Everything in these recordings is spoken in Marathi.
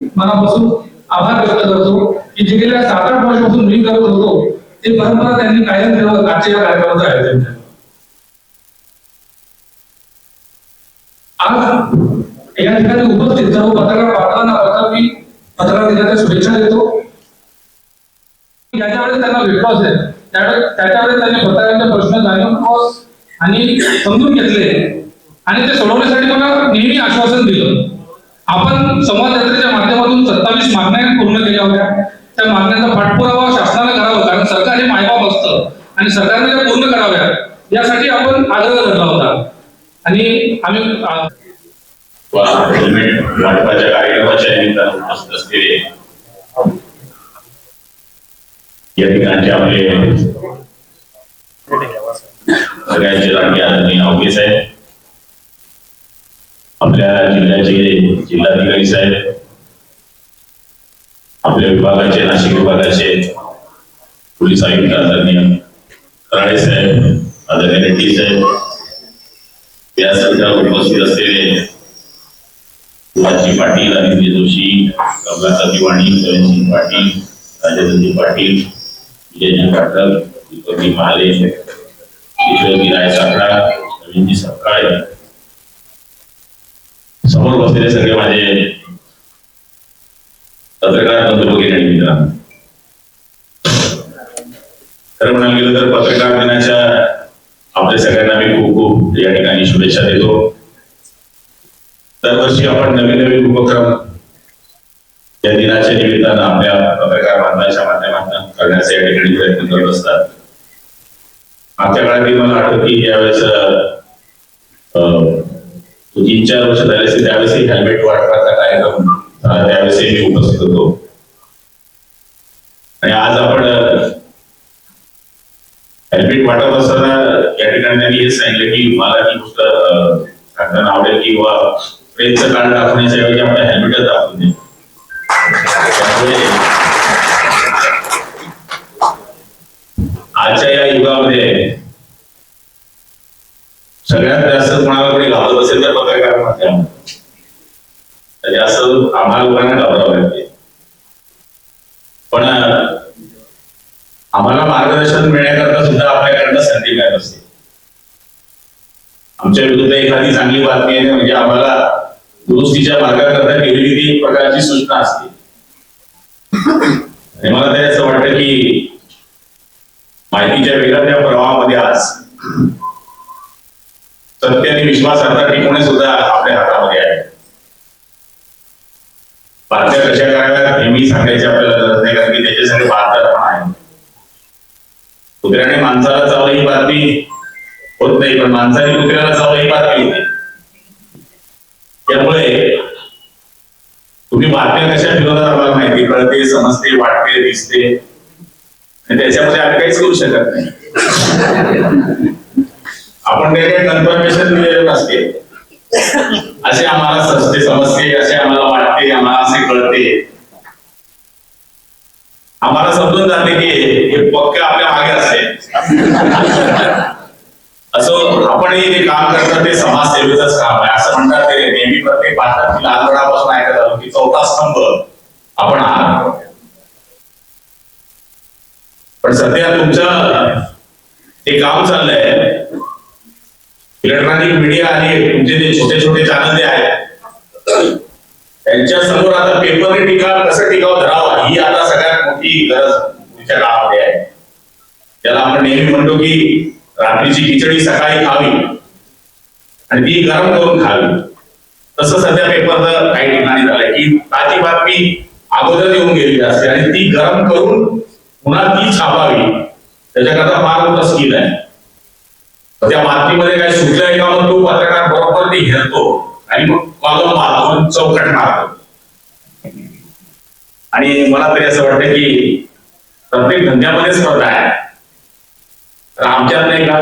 मनापासून आभार व्यक्त करतो की जे गेल्या सात आठ वर्षापासून मी करत होतो ते परंपरा त्यांनी कायम ठेवत आजच्या या कार्यक्रमाचं आयोजन केलं. आज या ठिकाणी उपस्थित सर्व पत्रकार बांधवांना प्रथम पत्रकार दिनाच्या शुभेच्छा देतो. ज्याच्यावेळेस त्यांना भेटलो असेल त्यावेळेस त्याच्यावेळेस त्यांनी पत्रकारांचे प्रश्न जाणून आणि समजून घेतले आणि ते सोडवण्यासाठी मला नेहमी आश्वासन दिलं. आपण संवाद यात्रेच्या माध्यमातून सत्तावीस मागण्या पूर्ण केल्या होत्या. त्या मागण्यांचा पाठपुरावा शासनाला करावा कारण सरकार हे मायबाप असतं आणि सरकारने त्या पूर्ण कराव्या यासाठी आपण आग्रह धरला होता. आणि आम्ही हेल्मेट वाटपाच्या कार्यक्रमाच्या निमित्तानं उपस्थित असलेले या ठिकाणचे आपले सगळ्यांचे लाडके आदरणीय अवघे साहेब आपल्या जिल्ह्याचे जिल्हाधिकारी साहेब आपल्या विभागाचे नाशिक विभागाचे पोलीस आयुक्त आदरणीय कराळे साहेब आदरणीय रेड्डी साहेब या सगळ्या उपस्थित असलेले शिवाजी पाटील आदित्य जोशी कमलाचा दिवाणी प्रवीणसिंग पाटील राजेंद्रजी पाटील विजयजी पाटल दीपकजी महाले किशोरजी राय साखळा नवीनजी सपकाळे समोर सगळे माझे पत्रकार बंधू भगिनी आणि मित्रांनो. खरं म्हणायला गेलं तर पत्रकार दिनाच्या आपल्या सगळ्यांना मी खूप खूप या ठिकाणी शुभेच्छा देतो. दरवर्षी आपण नवीन नवीन उपक्रम या दिनाच्या निमित्तानं आपल्या पत्रकार बांधवांच्या माध्यमातून करण्याचा या ठिकाणी प्रयत्न करत असतात. मागच्या काळात मला आठवत की यावेळेस अं, तीन चार वर्ष झाल्यास त्यावेळेस हेल्मेट वाटपाचा कार्यक्रम त्यावेळेस मी उपस्थित होतो. आणि आज आपण हेल्मेट वाटप असताना या ठिकाणी हे सांगितलं की मला ही गोष्ट सांगताना आवडेल किंवा ट्रेनचं कार्ड दाखवण्याच्या ऐवजी आपण हेल्मेटच दाखवून आजच्या या युगामध्ये सगळ्यात जास्त कोणाला कोणी घाबरत असेल तर पत्रकार माध्यम आम्हाला लोकांना घाबरावं लागते. पण आम्हाला मार्गदर्शन मिळण्याकरता सुद्धा आपल्याकडनं संधी मिळत असते. आमच्या विरुद्ध एखादी चांगली बातमी आहे म्हणजे आम्हाला दुरुस्तीच्या मार्गाकरता केलेली ती एक प्रकारची सूचना असते. आणि मला ते असं वाटतं की माहितीच्या वेगाच्या प्रवाहामध्ये आज सत्य आणि विश्वासार्हता टिकवणे सुद्धा आपल्या हातामध्ये आहे. बातम्या कशा कराव्यात हे सांगायची आपल्याला गरज नाही कारण की त्याच्यासाठी बातम्या पण आहे. कुत्र्याने माणसाला चावलं ही बातमी होत नाही पण माणसाने कुत्र्याला चावलं ही बातमी होते. त्यामुळे तुम्ही बातम्या कशा फिरवतात आम्हाला माहिती कळते समजते वाटते दिसते. आणि त्याच्यामध्ये आम्ही काहीच करू शकत नाही. आपण काही कन्फर्मेशन दिलेलं असते असे आम्हाला समजते समजते असे आम्हाला वाटते आम्हाला असे कळते. आम्हाला समजून जाते की हे पक्क आपल्या मागे असते असं आपणही जे काम करतात ते समाजसेवेचंच काम आहे. असं म्हणतात ते नेहमी प्रत्येक भारतात लहानपणापासून ऐकत आलो की चौथा स्तंभ आपण आहात. पण सध्या तुमचं हे काम चाललंय. इलेक्ट्रॉनिक मीडिया आहे तुमचे जे छोटे छोटे चॅनल जे आहेत त्यांच्यासमोर आता पेपरने टिका कसं टिकाव धरावा ही आता सगळ्यात मोठी गरज पुढच्या काळामध्ये आहे. त्याला आपण नेहमी म्हणतो की रात्रीची खिचडी सकाळी खावी आणि ती गरम करून खावी. तसं सध्या पेपर काही ठिकाणी झालंय की ताजी बातमी अगोदर येऊन गेलेली असते आणि ती गरम करून पुन्हा ती छापावी. त्याच्याकरता फार मोठा स्किल आहे. त्या मातीमध्ये काय सुटलंय का? मग तो पत्रकार बरोबर ते घेतो. आणि मग कॉलम मारतो चौकट मारतो. आणि मला तरी असं वाटतं की प्रत्येक धंद्यामध्ये स्पर्धा आहे. तर आमच्यात नाही का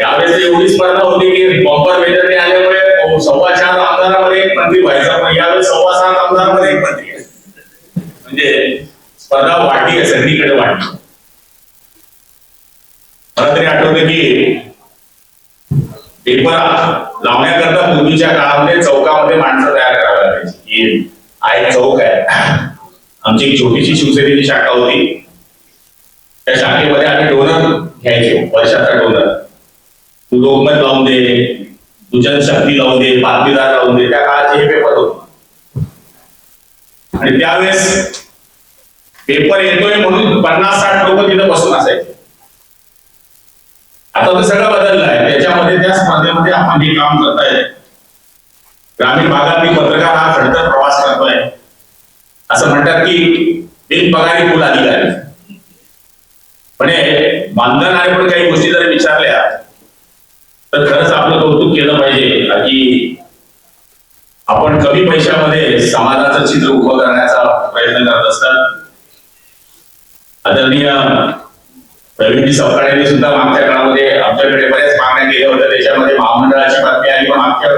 यावेळेस एवढी स्पर्धा होती की बॉम्बर मेजरने आल्यामुळे सव्वा चार आमदारामध्ये एक मंत्री व्हायचा पण यावेळेस सव्वा सात आमदारामध्ये एक मंत्री आहे म्हणजे स्पर्धा वाढली आहे सगळीकडे वाढली मला तरी आठवतं की पेपर लावण्याकरता पूर्वीच्या काळामध्ये चौकामध्ये माणसं तयार करावी लागायची. आहे चौक आहे. आमची एक छोटीशी शिवसेनेची शाखा होती. त्या शाखेमध्ये आम्ही डोनर घ्यायचो वर्षाचा डोनर. तू लोकमत लावून दे तू जनशक्ती लावून दे बातमीदार लावून दे. त्या काळाचे हे पेपर होते. आणि त्यावेळेस पेपर येतोय म्हणून पन्नास साठ लोक तिथं बसून असायचे. आता तर सगळं बदललं आहे त्याच्यामध्ये त्या स्पर्धेमध्ये आपण हे काम करताय ग्रामीण भागातील पत्रकार हा खडतर प्रवास करतोय. असं म्हणतात की बिनपगारी कुल अधिकारी. पण हे मानधनाने पण काही गोष्टी जर विचारल्या तर खरंच आपलं कौतुक केलं पाहिजे. की आपण कमी पैशामध्ये समाजाचं चित्र उभं करण्याचा प्रयत्न करत असतात. आदरणीय प्रवीणजी सपकाळेंनी सुद्धा मागच्या काळामध्ये आमच्याकडे बऱ्याच मागण्या केल्या होत्या. त्याच्यामध्ये महामंडळाची बातमी आली पण मागच्या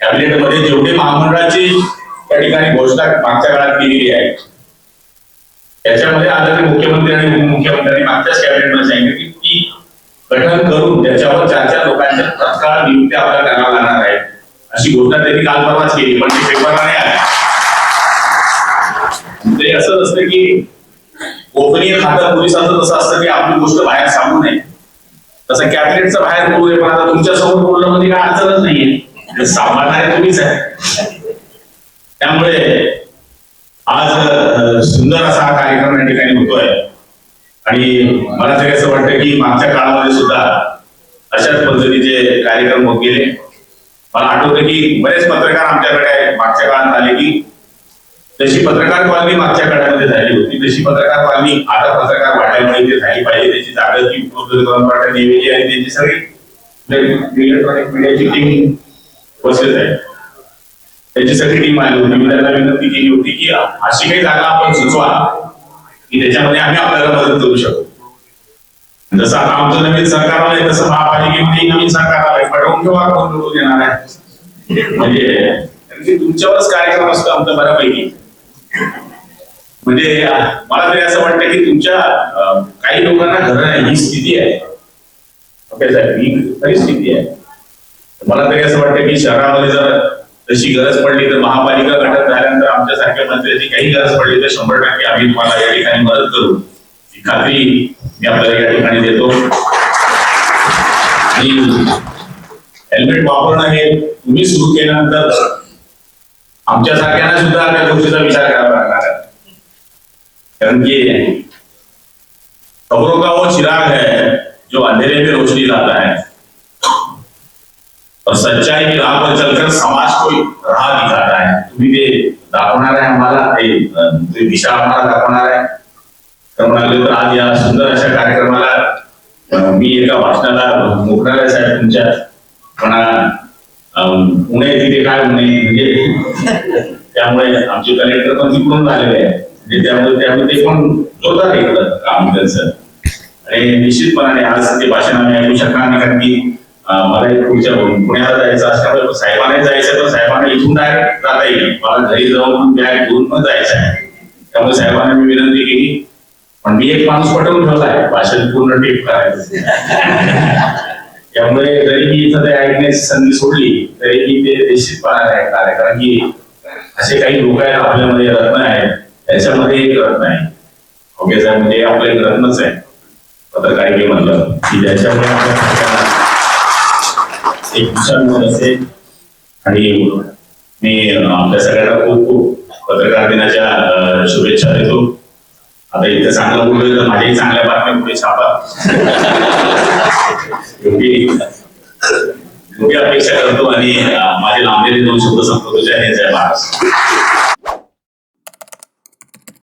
कॅबिनेटमध्ये जेवढी महामंडळाची त्या ठिकाणी घोषणा मागच्या काळात केलेली आहे. त्याच्यामध्ये आदरणीय मुख्यमंत्री आणि उपमुख्यमंत्र्यांनी मागच्याच कॅबिनेटमध्ये सांगितलं की गठन करून त्याच्यावर चार चार लोकांच्या तत्काळ नियुक्त्या आपल्याला कराव्या लागणार आहे अशी घोषणा त्यांनी काल परवाच केली पण ते पेपरला नाही आली. म्हणजे असं असतं की गोपनीय खातं पोलिसांचं तसं असतं की आपली गोष्ट बाहेर सांगू नये. तसं कॅबिनेटचं बाहेर बोलूया पण आता तुमच्यासमोर बोलणं मध्ये काय अडचणच नाहीये. म्हणजे सांभाळणारे तुम्हीच आहे त्यामुळे आज सुंदर असा हा कार्यक्रम या ठिकाणी होतोय. आणि मला तरी असं वाटतं की मागच्या काळामध्ये सुद्धा अशाच पद्धतीचे कार्यक्रम होत गेले. मला आठवतं की बरेच पत्रकार आमच्याकडे मागच्या काळात आले की जशी पत्रकार कॉलनी मागच्या काळामध्ये झाली होती तशी पत्रकार कॉलनी आता पत्रकार वाटायला इथे झाली पाहिजे. त्याची जागा ती उपलब्ध करून आणि त्याची सगळी इलेक्ट्रॉनिक मीडियाची टीम बसलेत आहे. त्याची सगळी टीम आली होती. मी त्यांना विनंती केली होती की अशी काही जागा आपण सुचवा की त्याच्यामध्ये आम्ही आपल्याला मदत करू शकतो जसं आता आमचं नवीन सरकार आलंय तसं महापालिकेमध्ये नवीन सरकार आलंय. पटवून घेऊ कोण निवडून देणार आहे म्हणजे तुमच्यावरच कार्यक्रम असतो आमचा बऱ्यापैकी. म्हणजे मला तरी असं वाटतं की तुमच्या काही लोकांना घर नाही ही स्थिती आहे. ओके साहेब ही खरी स्थिती आहे. मला तरी असं वाटतं की शहरामध्ये जर तशी गरज पडली तर महापालिका गठन झाल्यानंतर आमच्यासारख्या मंत्र्याची काही गरज पडली तर शंभर टक्के आम्ही तुम्हाला या ठिकाणी मदत करू. ही खात्री मी आपल्याला या ठिकाणी देतो. आणि हेल्मेट वापरणं हे तुम्ही सुरू केल्यानंतर आमच्या सारख्यांना सुद्धा त्या गोष्टीचा विचार करावा लागणार कारण की खबरों का वो चिराग है जो अंधेरे में रोशनी लाता है और सच्चाई की राह पर चलकर समाज को राह दिखाता है. तुम्ही ते दाखवणार आहे आम्हाला दिशा आम्हाला दाखवणार आहे. तर म्हणाले तर आज या सुंदर अशा कार्यक्रमाला मी एका भाषणाला मोकळाला साहेब तुमच्या अं, पुणे तिथे काय पुणे म्हणजे त्यामुळे आमचे कलेक्टर पण तिकडून झालेले आहे म्हणजे त्यामुळे त्यामुळे ते पण जोरदार इकडं काम त्यांचं. आणि निश्चितपणाने आज ते भाषण आम्ही ऐकू शकणार नाही कारण की मला एक पुढच्या पुण्याला जायचं असल्यामुळे साहेबांना जायचं तर साहेबांना इथून डायरेक्ट जाता येईल. मला घरी जाऊन बॅग घेऊन पण जायचं आहे. त्यामुळे साहेबांना मी विनंती केली पण मी एक माणूस पटवून ठेवलाय भाषण पूर्ण टेप करायचं. त्यामुळे जरी मी ऐकण्याची संधी सोडली तरी मी ते निश्चितपणाने ऐकणार आहे कारण की असे काही लोक आहेत आपल्यामध्ये रत्न आहेत. त्याच्यामध्ये एक रत्न आहे. ओके साहेब म्हणजे आपलं एक रत्नच आहे. पत्रकारितेमधलं की ज्याच्यामुळे आपल्या एक विचार असेल आणि मी आपल्या सगळ्यांना खूप खूप पत्रकार दिनाच्या शुभेच्छा देतो. आता इथं चांगलं बोललोय तर माझ्याही चांगल्या बातम्या पुढे छापा. योग्य अपेक्षा करतो आणि माझे लांबलेले दोन शब्द संपतो जय हिंद जय महाराष्ट्र